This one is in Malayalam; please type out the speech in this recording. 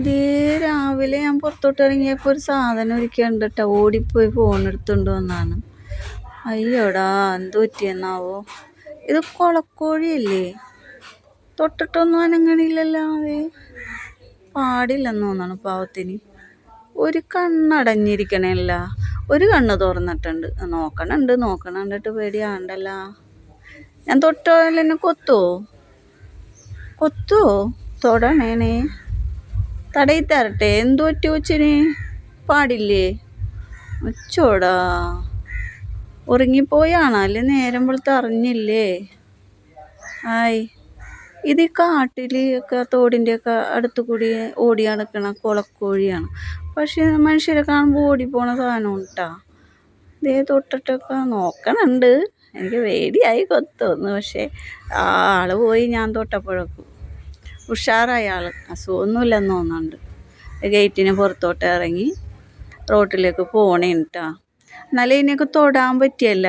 ഇതേ രാവിലെ ഞാൻ പുറത്തോട്ട് ഇറങ്ങിയപ്പോൾ ഒരു സാധനം ഒരിക്കലുണ്ട് കേട്ടോ ഓടിപ്പോയി ഫോൺ എടുത്തുകൊണ്ട് വന്നാണ്. അയ്യോടാ എന്ത് പറ്റിയെന്നാവോ. ഇത് കൊളക്കോഴിയല്ലേ? തൊട്ടിട്ടൊന്നും അനങ്ങണില്ലല്ലോ അത് പാടില്ലെന്ന് തോന്നണം പാവത്തിന്. ഒരു കണ്ണടഞ്ഞിരിക്കണല്ല. ഒരു കണ്ണ് തുറന്നിട്ടുണ്ട്. നോക്കണുണ്ട് നോക്കണണ്ടിട്ട് പേടിയാണ്ടല്ല ഞാൻ തൊട്ടോ എന്നെ കൊത്തുവോ? കൊത്തുവോ? തൊടണേനെ. തടയി തരട്ടെ എന്തു പറ്റി പാടില്ലേ? ഒച്ചോടാ. ഉറങ്ങിപ്പോയാണോ അല്ലേ നേരം വെളുത്ത് അറിഞ്ഞില്ലേ? ആയി. ഇത് ഈ കാട്ടിൽ ഒക്കെ തോടിന്റെയൊക്കെ അടുത്ത് കൂടി ഓടി നടക്കണ കുളക്കോഴിയാണ്. പക്ഷേ മനുഷ്യരെ കാണുമ്പോൾ ഓടിപ്പോണ സാധനം ഉണ്ടാ ഇതേ തൊട്ടിട്ടൊക്കെ നോക്കണുണ്ട്. എനിക്ക് വേടിയായി കൊത്തൊന്ന്. പക്ഷേ ആൾ പോയി ഞാൻ തൊട്ടപ്പോഴേക്കും ഉഷാറായ ആൾ. അസുഖമൊന്നുമില്ലെന്ന് തോന്നുന്നുണ്ട്. ഗേറ്റിന് പുറത്തോട്ട് ഇറങ്ങി റോട്ടിലേക്ക് പോണേ കേട്ടോ എന്നാലും ഇതിനെയൊക്കെ തൊടാൻ പറ്റിയല്ല.